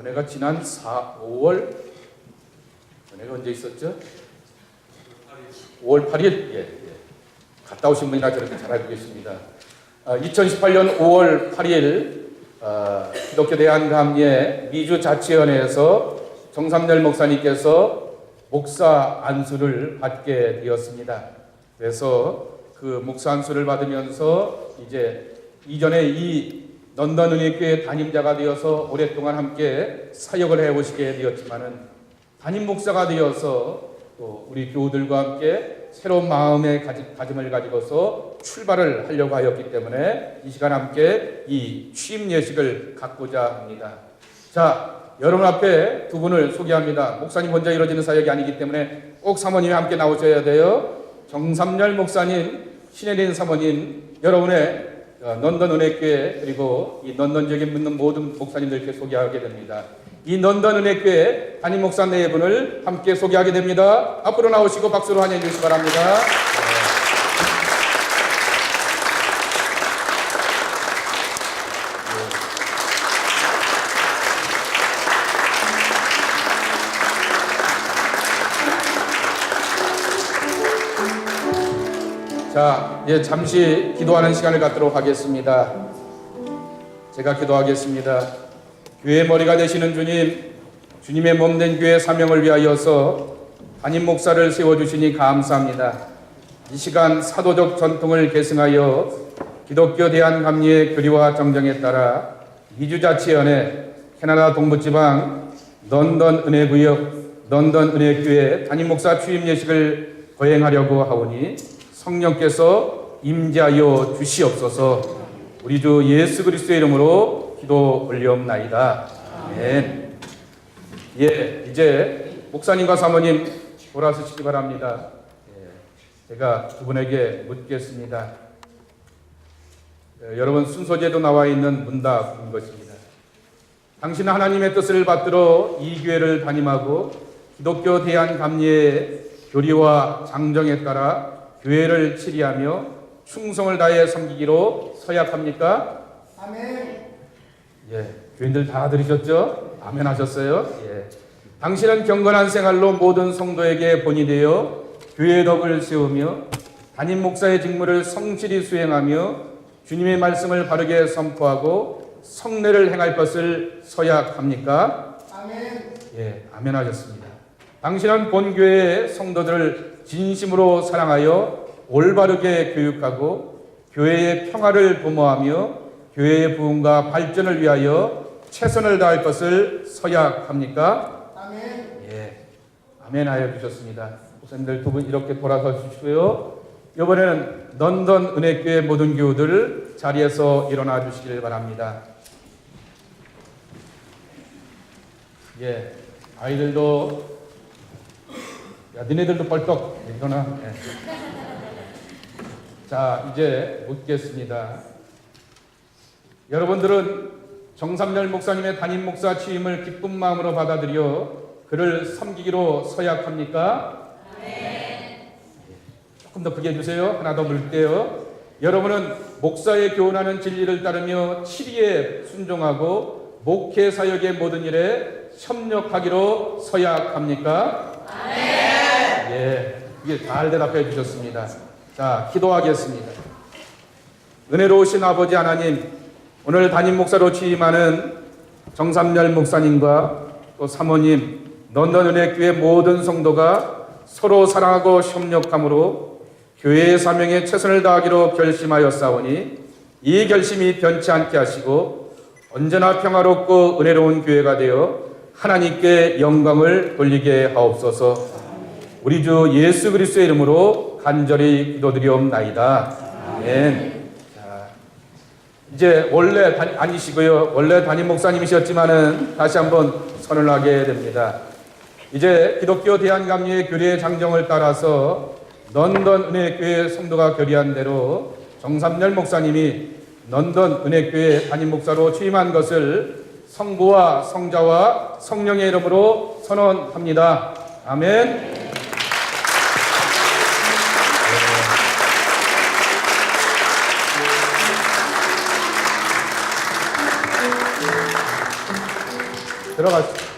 연애가 지난 4, 5월 연애가 언제 있었죠? 5월 8일 예, 예. 갔다 오신 분이나 저렇게 잘 알고 계십니다. 아, 2018년 5월 8일 아, 기독교 대한감리의 미주자치연회에서 정삼열 목사님께서 목사 안수를 받게 되었습니다. 그래서 그 목사 안수를 받으면서 이제 이전에 이 런던 은혜교회 담임자가 되어서 오랫동안 함께 사역을 해오시게 되었지만은 담임 목사가 되어서 또 우리 교우들과 함께 새로운 마음의 다짐을 가지고서 출발을 하려고 하였기 때문에 이 시간 함께 이 취임 예식을 갖고자 합니다. 자, 여러분 앞에 두 분을 소개합니다. 목사님 혼자 이루어지는 사역이 아니기 때문에 꼭 사모님이 함께 나오셔야 돼요. 정삼열 목사님, 신혜린 사모님, 여러분의 어, 런던 은혜교회 그리고 이 런던 지역에 묻는 모든 목사님들께 소개하게 됩니다. 이 런던 은혜교회 담임 목사 네 분을 함께 소개하게 됩니다. 앞으로 나오시고 박수로 환영해 주시기 바랍니다. 자, 이제 잠시 기도하는 시간을 갖도록 하겠습니다. 제가 기도하겠습니다. 교회 머리가 되시는 주님, 주님의 몸된 교회 사명을 위하여서 담임 목사를 세워주시니 감사합니다. 이 시간 사도적 전통을 계승하여 기독교 대한 감리의 교리와 정정에 따라 미주자치연회 캐나다 동부지방 런던 은혜구역 런던 은혜교회 담임 목사 취임 예식을 거행하려고 하오니 성령께서 임재하여 주시옵소서. 우리 주 예수 그리스도의 이름으로 기도 올리옵나이다. 아멘. 예, 이제 목사님과 사모님 돌아서시기 바랍니다. 예, 제가 두 분에게 묻겠습니다. 예, 여러분 순서제도 나와 있는 문답인 것입니다. 당신은 하나님의 뜻을 받들어 이 교회를 담임하고 기독교 대한 감리의 교리와 장정에 따라 교회를 치리하며 충성을 다해 섬기기로 서약합니까? 아멘. 예, 교인들 다 들으셨죠? 아멘 하셨어요? 예. 당신은 경건한 생활로 모든 성도에게 본이 되어 교회의 덕을 세우며 담임 목사의 직무를 성실히 수행하며 주님의 말씀을 바르게 선포하고 성례를 행할 것을 서약합니까? 아멘. 예, 아멘 하셨습니다. 당신은 본교회의 성도들을 진심으로 사랑하여 올바르게 교육하고 교회의 평화를 도모하며 교회의 부흥과 발전을 위하여 최선을 다할 것을 서약합니까? 아멘. 예, 아멘 하여 주셨습니다. 목사님들 두 분 이렇게 돌아서 주시고요. 이번에는 런던 은혜교회 모든 교우들 자리에서 일어나 주시길 바랍니다. 예, 아이들도 야, 너네들도 벌떡 일어나. 예. 자, 이제 묻겠습니다. 여러분들은 정삼열 목사님의 담임 목사 취임을 기쁜 마음으로 받아들여 그를 섬기기로 서약합니까? 조금 더 크게 해주세요. 하나 더 물게요. 여러분은 목사의 교훈하는 진리를 따르며 치리에 순종하고 목회 사역의 모든 일에 협력하기로 서약합니까? 예, 이게 잘 대답해 주셨습니다. 자, 기도하겠습니다. 은혜로우신 아버지 하나님, 오늘 담임 목사로 취임하는 정삼열 목사님과 또 사모님, 런던 은혜교회 모든 성도가 서로 사랑하고 협력함으로 교회의 사명에 최선을 다하기로 결심하였사오니 이 결심이 변치 않게 하시고 언제나 평화롭고 은혜로운 교회가 되어 하나님께 영광을 돌리게 하옵소서. 우리 주 예수 그리스도의 이름으로 간절히 기도드리옵나이다. 아멘. 자, 이제 원래 다, 아니시고요. 원래 담임 목사님이셨지만은 다시 한번 선을 하게 됩니다. 이제 기독교 대한감리의 교리의 장정을 따라서 런던 은혜교회 성도가 결의한 대로 정삼열 목사님이 런던 은혜교회 담임 목사로 취임한 것을 성부와 성자와 성령의 이름으로 선언합니다. 아멘. 들어가십시오.